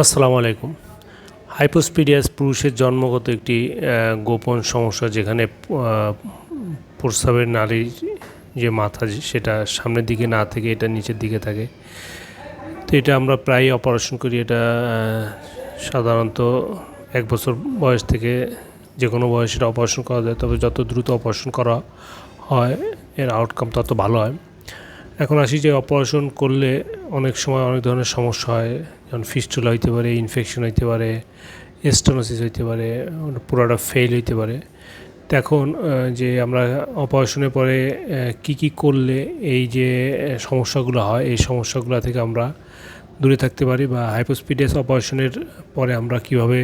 আসসালামু আলাইকুম। হাইপোস্পিডিয়াস পুরুষের জন্মগত একটি গোপন সমস্যা যেখানে প্রস্রাবের নালীর যে মাথা সেটা সামনের দিকে না থেকে এটা নিচের দিকে থাকে। তো এটা আমরা প্রায়ই অপারেশন করি এটা সাধারণত এক বছর বয়স থেকে যে কোনো বয়সের অপারেশন করা যায়, তবে যত দ্রুত অপারেশন করা হয়, এর আউটকাম তত ভালো হয়। এখন আসি যে অপারেশন করলে অনেক সময় অনেক ধরনের সমস্যা হয়, যেমন ফিস্টুলা হইতে পারে ইনফেকশন হইতে পারে স্টোনোসিস হইতে পারে, পুরোটা ফেল হইতে পারে। এখন যে আমরা অপারেশনের পরে কি কি করলে এই যে সমস্যাগুলো হয়, এই সমস্যাগুলো থেকে আমরা দূরে থাকতে পারি বা হাইপোস্পিডিয়াস অপারেশনের পরে আমরা কীভাবে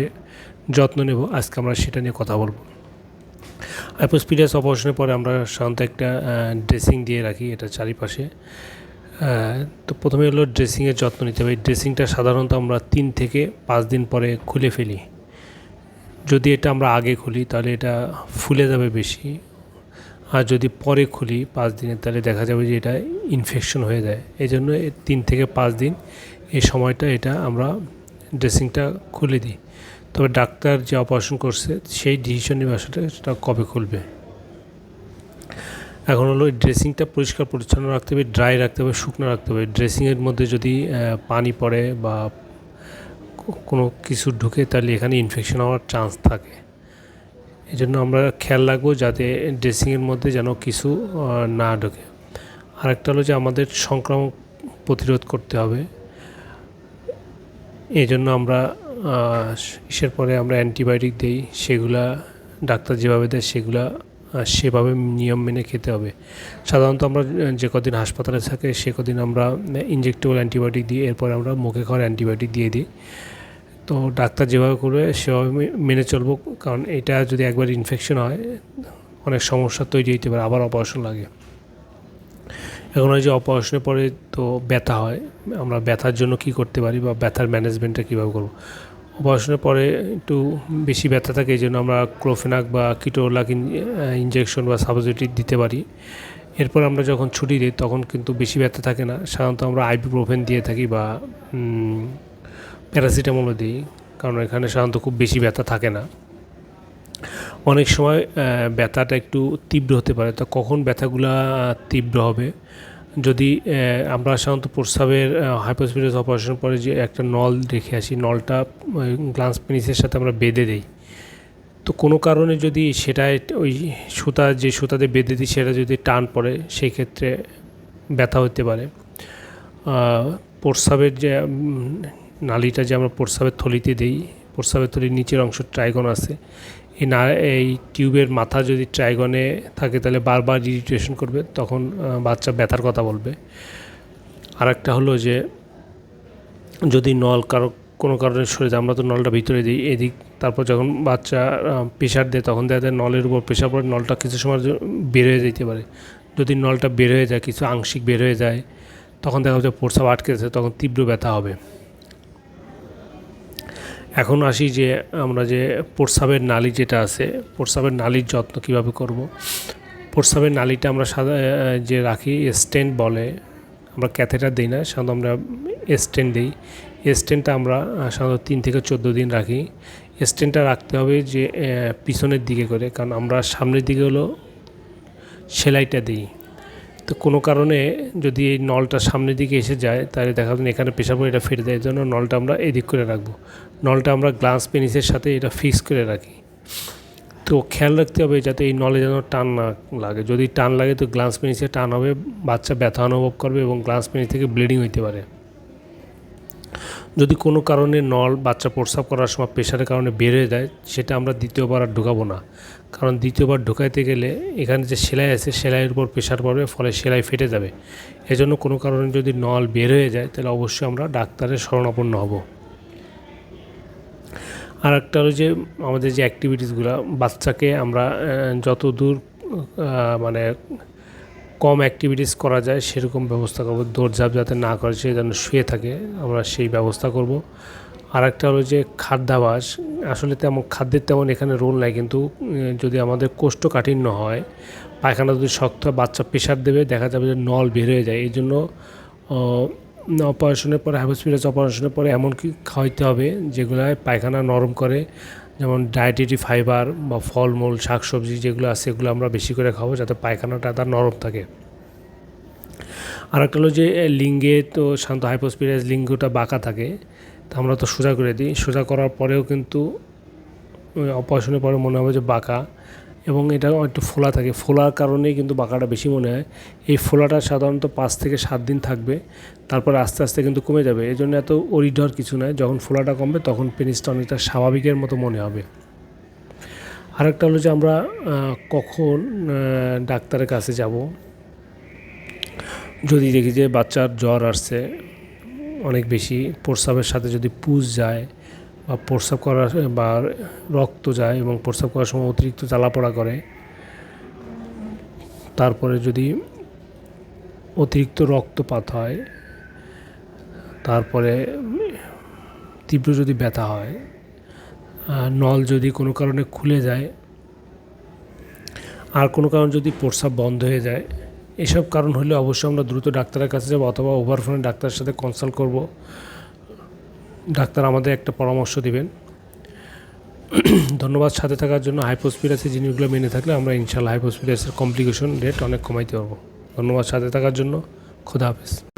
যত্ন নেব, আজকে আমরা সেটা নিয়ে কথা বলব। হাইপোস্পিডিয়াস অপারেশনের পরে আমরা সাধারণত একটা ড্রেসিং দিয়ে রাখি এটা চারিপাশে। তো প্রথমে হলো ড্রেসিংয়ের যত্ন নিতে হবে। এই ড্রেসিংটা সাধারণত আমরা তিন থেকে পাঁচ দিন পরে খুলে ফেলি। যদি এটা আমরা আগে খুলি, তাহলে এটা ফুলে যাবে বেশি। আর যদি পরে খুলি পাঁচ দিনে, তাহলে দেখা যাবে যে এটা ইনফেকশন হয়ে যায়। এই জন্য তিন থেকে পাঁচ দিন এই সময়টা এটা আমরা ড্রেসিংটা খুলে দিই। তবে ডাক্তার যে অপারেশন করছে, সেই ডিসিশন নেবে আসলে সেটা কবে খুলবে? এখন হলো ড্রেসিংটা পরিষ্কার পরিচ্ছন্ন রাখতে হবে ড্রাই রাখতে হবে, শুকনো রাখতে হবে। ড্রেসিংয়ের মধ্যে যদি পানি পড়ে বা কোনো কিছু ঢুকে, তাহলে এখানে ইনফেকশন হওয়ার চান্স থাকে। এই জন্য আমরা খেয়াল রাখব যাতে ড্রেসিংয়ের মধ্যে যেন কিছু না ঢোকে। আরেকটা হলো যে আমাদের সংক্রামক প্রতিরোধ করতে হবে। এই জন্য আমরা ইসের পরে আমরা অ্যান্টিবায়োটিক দিই, সেগুলা ডাক্তার যেভাবে দেয়, সেগুলা সেভাবে নিয়ম মেনে খেতে হবে। সাধারণত আমরা যে কদিন হাসপাতালে থাকে, সে কদিন আমরা ইনজেক্টেবল অ্যান্টিবায়োটিক দিই, এরপর আমরা মুখে খাওয়ার অ্যান্টিবায়োটিক দিয়ে দিই। তো ডাক্তার যেভাবে করবে, সেভাবে মেনে চলবো, কারণ এটা যদি একবার ইনফেকশন হয়, অনেক সমস্যা তৈরি হতে পারে, আবার অপারেশন লাগে। এখন ওই যে অপারেশনের পরে তো ব্যথা হয়, আমরা ব্যথার জন্য কি করতে পারি বা ব্যথার ম্যানেজমেন্টটা কীভাবে করব? অপারেশনের পরে একটু বেশি ব্যথা থাকে, এই জন্য আমরা ক্লোফেনাক বা কিটোলাক ইঞ্জেকশন বা সাবজেটিভ দিতে পারি। এরপর আমরা যখন ছুটি দিই, তখন কিন্তু বেশি ব্যথা থাকে না। সাধারণত আমরা আইবুপ্রোফেন দিয়ে থাকি বা প্যারাসিটামলও দিই, কারণ এখানে সাধারণত খুব বেশি ব্যথা থাকে না। অনেক সময় ব্যথাটা একটু তীব্র হতে পারে, তো কখন ব্যথাগুলা তীব্র হবে? যদি আমরা সাধারণত প্রস্রাবের হাইপোস্পিটাস অপারেশন পরে যে একটা নল রেখে আসি, নলটা গ্লান্স পেনিসের সাথে আমরা বেঁধে দিই। তো কোনো কারণে যদি সেটায় ওই সুতা, যে সুতাতে বেঁধে দিই, সেটা যদি টান পড়ে সেই ক্ষেত্রে ব্যথা হতে পারে। প্রস্রাবের যে নালিটা যে আমরা প্রস্রাবের থলিতে দিই, প্রস্রাবের থলির নিচের অংশ ট্রাইগন আছে এই না, এই টিউবের মাথা যদি ট্রাইগনে থাকে, তাহলে বারবার ইরিটেশন করবে, তখন বাচ্চা ব্যথার কথা বলবে। আর একটা হলো যে, যদি নল কারও, কোনো কারণে সরে যায় আমরা তো নলটা ভিতরে দিই, এদিক, তারপর যখন বাচ্চা প্রেশার দেয়, তখন দেখা যায় নলের উপর প্রেশার পড়ে, নলটা কিছু সময় বের হয়ে যেতে পারে। যদি নলটা বের হয়ে যায়, কিছু আংশিক বের হয়ে যায়, তখন দেখা যাচ্ছে প্রস্রাব আটকে যাচ্ছে তখন তীব্র ব্যথা হবে। এখন আসি যে আমরা যে প্রস্রাবের নালি যেটা আছে, প্রস্রাবের নালির যত্ন কীভাবে করব? প্রস্রাবের নালিটা আমরা সাদা যে রাখি স্টেন্ট বলে, আমরা ক্যাথেটার দিই না, সাধারণত আমরা স্টেন্ট দিই। স্টেন্টটা আমরা সাধারণত তিন থেকে চোদ্দ দিন রাখি। স্টেন্টটা রাখতে হবে যে পিছনের দিকে করে, কারণ আমরা সামনের দিকে হলো সেলাইটা দিই। তো কোনো কারণে যদি এই নলটা সামনের দিকে এসে যায়, তাহলে দেখা যাবে এখানে পেশাব এটা ফেটে দেয় জন্য নলটা আমরা এদিক করে রাখব। নলটা আমরা গ্লাস পেনিসের সাথে এটা ফিক্স করে রাখি। তো খেয়াল রাখতে হবে যাতে এই নলে যেন টান না লাগে। যদি টান লাগে তো গ্লাস পেনিসে টান হবে, বাচ্চা ব্যথা অনুভব করবে এবং গ্লাস পেনিস থেকে ব্লিডিং হইতে পারে। যদি কোনো কারণে নল, বাচ্চা প্রস্রাব করার সময় প্রেশারের কারণে হয়ে যায়, সেটা আমরা দ্বিতীয়বার আর ঢুকাবো না। কারণ দ্বিতীয়বার ঢুকাইতে গেলে এখানে যে সেলাই আছে, সেলাইয়ের উপর প্রেশার পড়বে, ফলে সেলাই ফেটে যাবে। এজন্য কোনো কারণে যদি নল বের হয়ে যায়, তাহলে অবশ্যই আমরা ডাক্তারের শরণাপন্ন হব। আর একটা হলো যে, আমাদের যে অ্যাক্টিভিটিসগুলো বাচ্চাকে আমরা যত দূর মানে কম অ্যাক্টিভিটিস করা যায়, সেরকম ব্যবস্থা করব। দৌড়ঝাঁপ যাতে না করে, সে যেন শুয়ে থাকে, আমরা সেই ব্যবস্থা করব। আর একটা হলো যে খাদ্যাভাস, আসলে তেমন, খাদ্যের তেমন এখানে রোল নাই, কিন্তু যদি আমাদের কোষ্ঠকাঠিন্য হয়, পায়খানা যদি শক্ত বাচ্চা প্রেশার দেবে, দেখা যাবে যে নল বের হয়ে যায়। এই জন্য অপারেশনের পরে হাইপোস্পিরাস অপারেশনের পরে এমন কি খাওয়াইতে হবে যেগুলো পায়খানা নরম করে যেমন ডায়েটেরি ফাইবার বা ফলমূল, শাকসবজি যেগুলো আছে সেগুলো আমরা বেশি করে খাব যাতে পায়খানাটা তার নরম থাকে। আর একটা হলো যে লিঙ্গে তো শান্ত হাইপোস্পিরাস লিঙ্গটা বাঁকা থাকে, তা আমরা তো সোজা করে দিই। সোজা করার পরেও কিন্তু অপারেশনের পরে মনে হবে যে বাঁকা। এবং এটা একটু ফোলা থাকে। ফোলার কারণেই কিন্তু বাঁকাটা বেশি মনে হয়। এই ফোলাটা সাধারণত পাঁচ থেকে সাত দিন থাকবে। তারপর আস্তে আস্তে কিন্তু কমে যাবে। এই জন্য এত অরিডর কিছু নয় যখন ফোলাটা কমবে তখন পেনিসটা অনেকটা স্বাভাবিকের মতো মনে হবে। আরেকটা হলো যে আমরা কখন ডাক্তারের কাছে যাব। যদি দেখি যে বাচ্চার জ্বর আসছে, অনেক বেশি প্রস্রাবের সাথে যদি পুষ যায় বা প্রস্রাব করার, বা রক্ত যায় এবং প্রস্রাব করার সময় অতিরিক্ত জ্বালাপোড়া করে। তারপরে যদি অতিরিক্ত রক্তপাত হয়, তারপরে তীব্র যদি ব্যথা হয় নল যদি কোনো কারণে খুলে যায়, আর কোনো কারণ যদি প্রস্রাব বন্ধ হয়ে যায়, এসব কারণ হলে অবশ্যই আমরা দ্রুত ডাক্তারের কাছে যাব অথবা ওভারফোনে ডাক্তারের সাথে কনসাল্ট করব। ডাক্তার আমাদের একটা পরামর্শ দিবেন। ধন্যবাদ সাথে থাকার জন্য। হাইপোস্পিরাসি জিনিসগুলো মেনে থাকলে আমরা ইনশাল্লাহ হাইপোস্পিরাসের কমপ্লিকেশন রেট অনেক কমাইতে পারব। ধন্যবাদ সাথে থাকার জন্য। খোদা হাফেজ।